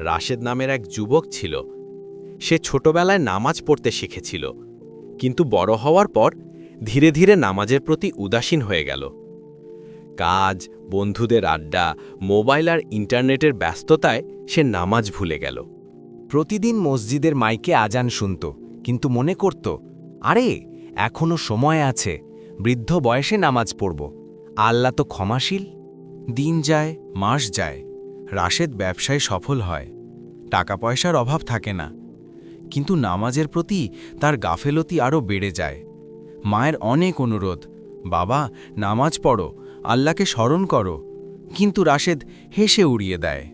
রাশেদ নামের এক যুবক ছিল। সে ছোটবেলায় নামাজ পড়তে শিখেছিল, কিন্তু বড় হওয়ার পর ধীরে ধীরে নামাজের প্রতি উদাসীন হয়ে গেল। কাজ, বন্ধুদের আড্ডা, মোবাইল আর ইন্টারনেটের ব্যস্ততায় সে নামাজ ভুলে গেল। প্রতিদিন মসজিদের মাইকে আজান শুনত, কিন্তু মনে করত, আরে, এখনও সময় আছে, বৃদ্ধ বয়সে নামাজ পড়ব। আল্লাহ তো ক্ষমাশীল। দিন যায়, মাস যায়, রাশেদ ব্যবসায় সফল হয়। টাকা পয়সার অভাব থাকে না। কিন্তু নামাজের প্রতি তার গাফেলতি আরও বেড়ে যায়। মায়ের অনেক অনুরোধ, বাবা, নামাজ পড়ো, আল্লাহকে স্মরণ করো। কিন্তু রাশেদ হেসে উড়িয়ে দেয়।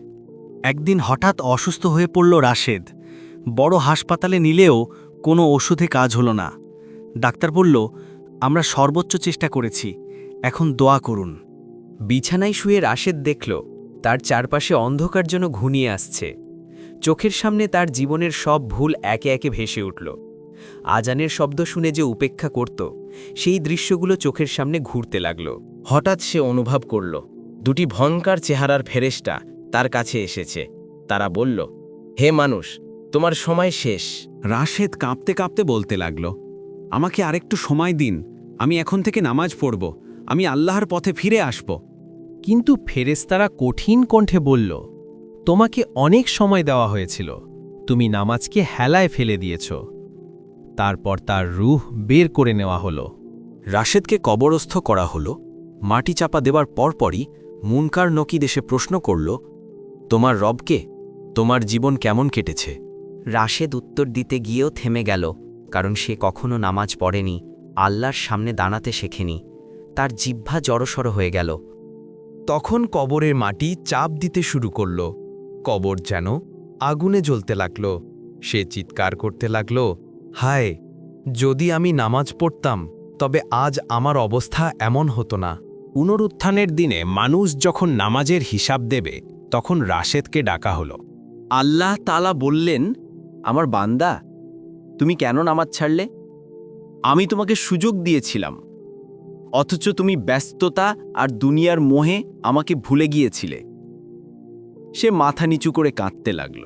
একদিন হঠাৎ অসুস্থ হয়ে পড়ল রাশেদ। বড় হাসপাতালে নিলেও কোনো ওষুধে কাজ হলো না। ডাক্তার বলল, আমরা সর্বোচ্চ চেষ্টা করেছি, এখন দোয়া করুন। বিছানায় শুয়ে রাশেদ দেখল, তার চারপাশে অন্ধকার যেন ঘুনিয়ে আসছে। চোখের সামনে তার জীবনের সব ভুল একে একে ভেসে উঠল। আজানের শব্দ শুনে যে উপেক্ষা করত সেই দৃশ্যগুলো চোখের সামনে ঘুরতে লাগল। হঠাৎ সে অনুভব করল দুটি ভয়ঙ্কর চেহারার ফেরেশতা তার কাছে এসেছে। তারা বলল হে মানুষ তোমার সময় শেষ। রাশেদ কাঁপতে কাঁপতে বলতে লাগল আমাকে আরেকটু সময় দিন আমি এখন থেকে নামাজ পড়ব আমি আল্লাহর পথে ফিরে আসব। কিন্তু ফেরেস্তারা কঠিন কণ্ঠে বলল তোমাকে অনেক সময় দেওয়া হয়েছিল। তুমি নামাজকে হেলায় ফেলে দিয়েছ। তারপর তার রুহ বের করে নেওয়া হলো। রাশেদকে কবরস্থ করা হল। মাটি চাপা দেবার পরপরই মুনকার নকিদ এসে প্রশ্ন করল তোমার রবকে? তোমার জীবন কেমন কেটেছে? রাশেদ উত্তর দিতে গিয়েও থেমে গেল কারণ সে কখনো নামাজ পড়েনি আল্লাহর সামনে দাঁড়াতে শেখেনি। তার জিহ্বা জড়সড় হয়ে গেল। তখন কবরের মাটি চাপ দিতে শুরু করল। কবর যেন আগুনে জ্বলতে লাগল। সে চিৎকার করতে লাগল, হায়, যদি আমি নামাজ পড়তাম, তবে আজ আমার অবস্থা এমন হতো না। পুনরুত্থানের দিনে মানুষ যখন নামাজের হিসাব দেবে, তখন রাশেদকে ডাকা হলো। আল্লাহ তালা বললেন, আমার বান্দা, তুমি কেন নামাজ ছাড়লে? আমি তোমাকে সুযোগ দিয়েছিলাম। অথচ তুমি ব্যস্ততা আর দুনিয়ার মোহে আমাকে ভুলে গিয়েছিলে। সে মাথা নিচু করে কাঁদতে লাগল।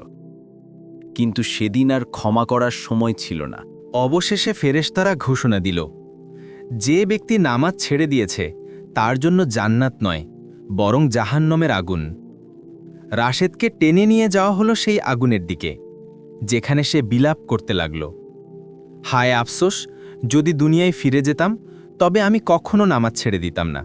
কিন্তু সেদিন আর ক্ষমা করার সময় ছিল না। অবশেষে ফেরেশতারা ঘোষণা দিল, যে ব্যক্তি নামাজ ছেড়ে দিয়েছে, তার জন্য জান্নাত নয়, বরং জাহান্নমের আগুন। রাশেদকে টেনে নিয়ে যাওয়া হলো সেই আগুনের দিকে, যেখানে সে বিলাপ করতে লাগল। হায় আফসোস, যদি দুনিয়ায় ফিরে যেতাম, তবে আমি কখনো নামাজ ছেড়ে দিতাম না।